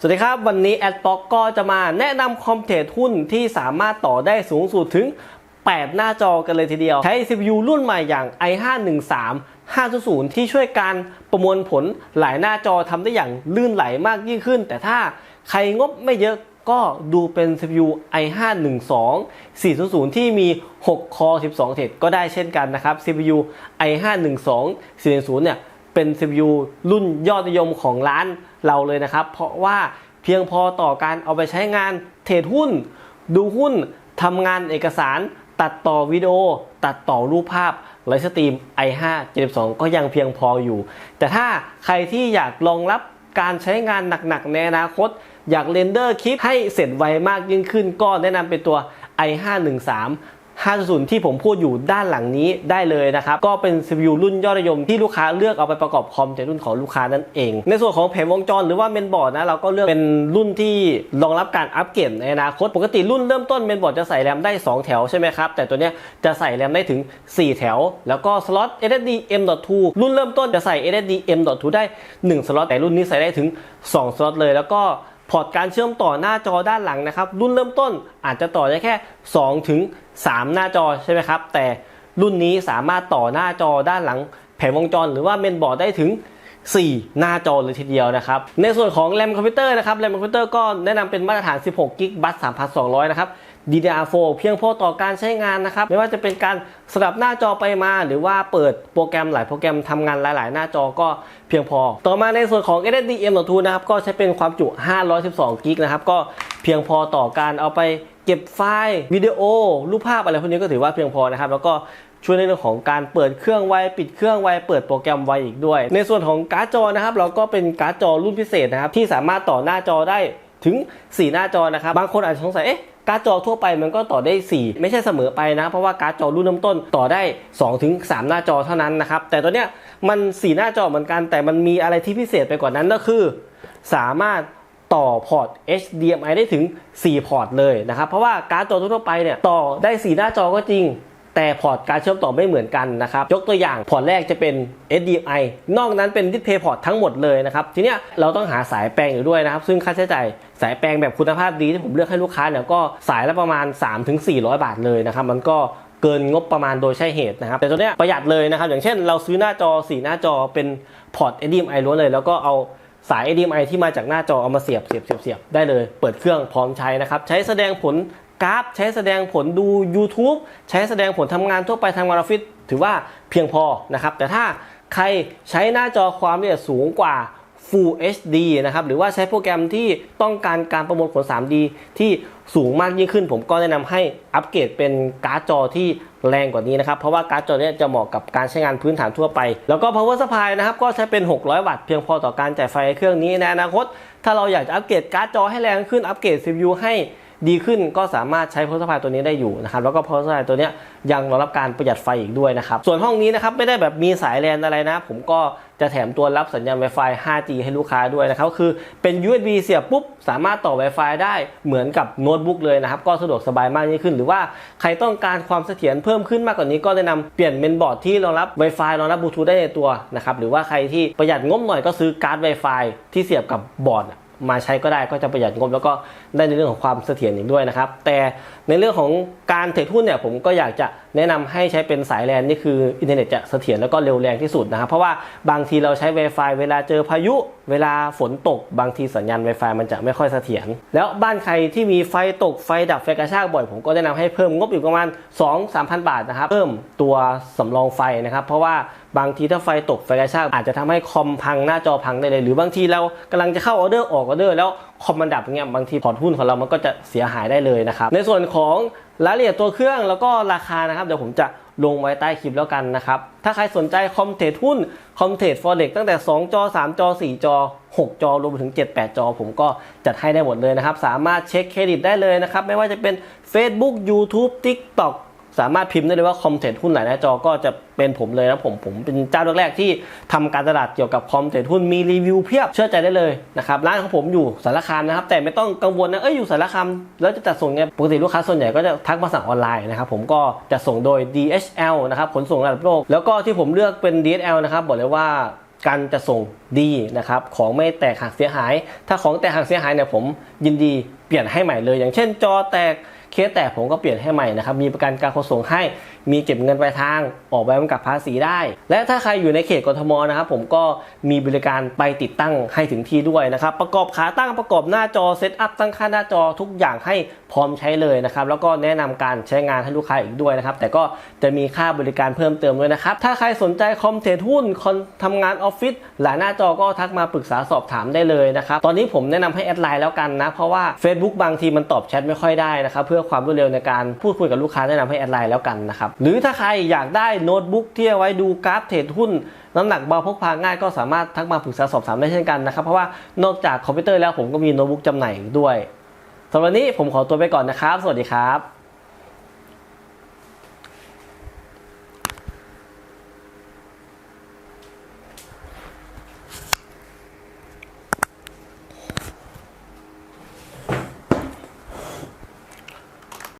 สวัสดีครับ วันนี้แอดบ็อกก็จะมาแนะนำคอมเทรดหุ้นที่สามารถต่อได้สูงสุดถึง 8 หน้าจอกันเลยทีเดียว ใช้ CPU รุ่นใหม่อย่าง i513 5.0 ที่ช่วยการประมวลผลหลายหน้าจอทำได้อย่างลื่นไหลมากยิ่งขึ้น แต่ถ้าใครงบไม่เยอะก็ดูเป็น CPU i512 400 ที่มี 6 คอ 12 เทรดก็ได้เช่นกันนะครับ CPU i512 400เนี่ย เป็น CPU รุ่นยอดนิยมของร้านเราเลยนะครับ เพราะว่าเพียงพอต่อการเอาไปใช้งานเทรดหุ้น ดูหุ้นทำงานเอกสาร ตัดต่อวิดีโอ ตัดต่อรูปภาพไลฟ์สตรีม i5 72 ก็ยังเพียงพออยู่ แต่ถ้าใครที่อยากรองรับการใช้งานหนักๆ ในอนาคต อยากเรนเดอร์คลิปให้เสร็จไวมากยิ่งขึ้นก็แนะนำเป็นตัว i513 5.0 ที่ผมพูดอยู่ด้านหลังนี้ได้เลยนะครับ ก็เป็น CPU รุ่นยอดนิยมที่ลูกค้าเลือกเอาไปประกอบคอมในรุ่นของลูกค้านั่นเอง ในส่วนของแผงวงจรหรือว่าเมนบอร์ดนะเราก็เลือกเป็นรุ่นที่รองรับการอัปเกรดในอนาคตปกติรุ่นเริ่มต้นเมนบอร์ดจะใส่แรมได้ 2 แถวใช่ไหมครับ แต่ตัวเนี้ยจะใส่แรมได้ถึง 4 แถว แล้วก็สล็อต SSD M.2 รุ่นเริ่มต้นจะใส่ SSD M.2 ได้ 1 สล็อตแต่รุ่นนี้ใส่ได้ถึง 2 สล็อตเลยแล้วก็ พอร์ตการเชื่อมต่อหน้าจอด้านหลังนะครับ รุ่นเริ่มต้นอาจจะต่อได้แค่ 2 ถึง 3 หน้าจอใช่ไหมครับ แต่รุ่นนี้สามารถต่อหน้าจอด้านหลัง แผงวงจรหรือว่าเมนบอร์ดได้ถึง 4 หน้าจอเลยทีเดียวนะครับ ในส่วนของแรมคอมพิวเตอร์นะครับแรมคอมพิวเตอร์ก็แนะนำเป็นมาตรฐาน 16กิกบัต3,200 นะครับ DDR4 เพียงพอต่อการใช้งานนะครับ ไม่ว่าจะเป็นการสลับหน้าจอไปมา หรือว่าเปิดโปรแกรมหลายโปรแกรมทำงานหลาย ๆ หน้าจอก็เพียงพอ ต่อมาในส่วนของ SSD M.2 นะครับ ก็ใช้เป็นความจุ 512กิกนะครับ ก็เพียงพอต่อการเอาไปเก็บไฟล์วิดีโอ รูปภาพอะไรพวกนี้ก็ถือว่าเพียงพอนะครับ แล้วก็ ช่วยในเรื่องของการเปิดเครื่องไวปิดเครื่องไวเปิดโปรแกรมไวอีกด้วย ในส่วนของการ์ดจอนะครับ เราก็เป็นการ์ดจอรุ่นพิเศษนะครับ ที่สามารถต่อหน้าจอได้ถึง 4 หน้าจอนะครับ บางคนอาจจะสงสัยเอ๊ะการ์ดจอทั่วไปมันก็ต่อได้ 4 ไม่ใช่เสมอไปนะ เพราะว่าการ์ดจอรุ่นเริ่มต้นต่อได้2ถึง3หน้าจอเท่านั้นนะครับ แต่ตัวเนี้ยมัน 4 หน้าจอเหมือนกัน แต่มันมีอะไรที่พิเศษไปกว่านั้นก็คือ สามารถต่อพอร์ต HDMI ได้ถึง 4 พอร์ตเลยนะครับ เพราะว่าการ์ดจอทั่วไปเนี่ยต่อได้ 4 หน้าจอก็จริง แต่พอร์ตการเชื่อมต่อไม่เหมือนกันนะครับ ยกตัวอย่างพอร์ตแรกจะเป็น HDMI นอกนั้นเป็น Display Port ทั้งหมดเลยนะครับ ทีเนี้ยเราต้องหาสายแปลงอยู่ด้วยนะครับ ซึ่งค่าใช้จ่ายสายแปลงแบบคุณภาพดีที่ผมเลือกให้ลูกค้าเนี่ยก็สายละประมาณ 3-400 บาทเลยนะครับ มันก็เกินงบประมาณโดยใช่เหตุนะครับ แต่ตัวเนี้ยประหยัดเลยนะครับ อย่างเช่น เราซื้อหน้าจอ 4 หน้าจอเป็นพอร์ต HDMI ล้วนเลย แล้วก็เอาสาย HDMI ที่มาจากหน้าจอเอามาเสียบเสียบเสียบเสียบได้เลย เปิดเครื่องพร้อมใช้นะครับ ใช้แสดงผล กราฟใช้แสดงผลดู YouTube ใช้แสดงผลทำงานทั่วไปทำงานออฟฟิศถือว่าเพียงพอนะครับ แต่ถ้าใครใช้หน้าจอความละเอียดสูงกว่า Full HD นะครับ หรือว่าใช้โปรแกรมที่ต้องการการประมวลผล 3D ที่สูงมากยิ่งขึ้น ผมก็แนะนำให้อัปเกรดเป็นการ์ดจอที่แรงกว่านี้นะครับ เพราะว่าการ์ดจอเนี้ยจะเหมาะกับการใช้งานพื้นฐานทั่วไป แล้วก็ power supply นะครับ ก็ใช้เป็น 600 วัตต์เพียงพอต่อการจ่ายไฟเครื่องนี้ในอนาคต ถ้าเราอยากจะอัปเกรดการ์ดจอให้แรงขึ้น อัปเกรด CPU ให้ ดีขึ้นก็สามารถใช้ power supply ตัวนี้ได้อยู่นะครับแล้วก็ power supply ตัวนี้ยังรองรับการประหยัดไฟอีกด้วยนะครับส่วนห้องนี้นะครับไม่ได้แบบมีสายแลนอะไรนะ ผมก็จะแถมตัวรับสัญญาณ Wi-Fi 5G ให้ลูกค้าด้วยนะครับคือเป็น USB เสียบปุ๊บ สามารถต่อ Wi-Fi ได้เหมือนกับโน้ตบุ๊กเลยนะครับ ก็สะดวกสบายมากยิ่งขึ้น หรือว่าใครต้องการความเสถียรเพิ่มขึ้นมากกว่านี้ก็แนะนำเปลี่ยนเมนบอร์ดที่รองรับ Wi-Fi รองรับบลูทูธได้ในตัวนะครับหรือว่าใครที่ประหยัดงบหน่อยก็ซื้อการ์ด Wi-Fi ที่เสียบกับบอร์ด มาใช้ก็ได้ก็จะประหยัดงบแล้วก็ได้ในเรื่องของความเสถียรอีกด้วยนะครับ แต่ในเรื่องของการเทรดหุ้นเนี่ยผมก็อยากจะ แนะนำให้ใช้เป็นสายแลนนี่คืออินเทอร์เน็ตจะเสถียรแล้วก็เร็วแรงที่สุดนะครับ เพราะว่าบางทีเราใช้ Wi-Fi เวลาเจอพายุ เวลาฝนตก บางทีสัญญาณ Wi-Fi มันจะไม่ค่อยเสถียรแล้วบ้านใครที่มีไฟตกไฟดับไฟกระชากบ่อย ผมก็แนะนำให้เพิ่มงบอีกประมาณ 2-3,000 บาทนะครับ เพิ่มตัวสำรองไฟนะครับ เพราะว่าบางทีถ้าไฟตกไฟกระชากอาจจะทำให้คอมพังหน้าจอพังได้เลย หรือบางทีเรากำลังจะเข้าออเดอร์ออกออเดอร์แล้ว คอมมันดับเงี้ยบางทีพอร์ตหุ้นของเรามันก็จะเสียหายได้เลยนะครับ ในส่วนของรายละเอียดตัวเครื่องแล้วก็ราคานะครับเดี๋ยวผมจะลงไว้ใต้คลิปแล้วกันนะครับ ถ้าใครสนใจคอมเทรดหุ้น คอมเทรดฟอเร็กตั้งแต่ 2 จอ 3 จอ 4 จอ 6 จอ รวมไปถึง 7 8 จอ ผมก็จัดให้ได้หมดเลยนะครับ สามารถเช็คเครดิตได้เลยนะครับ ไม่ว่าจะเป็น Facebook YouTube TikTok สามารถพิมพ์ได้เลยว่าคอมเทรดหุ้นหลายหน้าจอก็จะเป็นผมเลยนะผมผมเป็นเจ้าแรกๆที่ทำการตลาดเกี่ยวกับคอมเทรดหุ้นมีรีวิวเพียบเชื่อใจได้เลยนะครับร้านของผมอยู่สารคามนะครับแต่ไม่ต้องกังวลนะเอ้ยอยู่สารคามแล้วจะจัดส่งไงปกติลูกค้าส่วนใหญ่ก็จะทักมาสั่งออนไลน์นะครับผมก็จะส่งโดย DHL นะครับขนส่งระดับโลกแล้วก็ที่ผมเลือกเป็น DHL นะครับบอกเลยว่าการจะส่งดีนะครับของไม่แตกหักเสียหาย ถ้าของแตกหักเสียหายเนี่ยผมยินดีเปลี่ยนให้ใหม่เลย อย่างเช่นจอแตก เคสแตกผมก็เปลี่ยนให้ใหม่นะครับมีประกันการขนส่งให้ มีเก็บเงินปลายทางออกใบกำกับภาษีได้ และถ้าใครอยู่ในเขตกทมนะครับผมก็มีบริการไปติดตั้งให้ถึงที่ด้วยนะครับ ประกอบขาตั้งประกอบหน้าจอเซตอัพตั้งค่าหน้าจอทุกอย่างให้พร้อมใช้เลยนะครับแล้วก็แนะนำการใช้งานให้ลูกค้าอีกด้วยนะครับแต่ก็จะมีค่าบริการเพิ่มเติมด้วยนะครับถ้าใครสนใจคอมเทรดหุ้นคอนทำงานออฟฟิศหลายหน้าจอก็ทักมาปรึกษาสอบถามได้เลยนะครับตอนนี้ผมแนะนำให้แอดไลน์แล้วกันนะเพราะว่า Facebook บางทีมันตอบแชทไม่ค่อยได้นะครับเพื่อความรวดเร็วในการพูดคุยกับลูกค้าแนะนำให้แอดไลน์แล้วกันนะครับหรือถ้าใครอยากได้โน้ตบุ๊กที่เอาไว้ดูกราฟเทรดหุ้น น้ำหนักเบาพกพาง่ายก็สามารถทักมาปรึกษาสอบถามได้เช่นกันนะครับ เพราะว่านอกจากคอมพิวเตอร์แล้วผมก็มีโน้ตบุ๊กจำหน่ายด้วยสำหรับวันนี้ผมขอตัวไปก่อนนะครับ สวัสดีครับ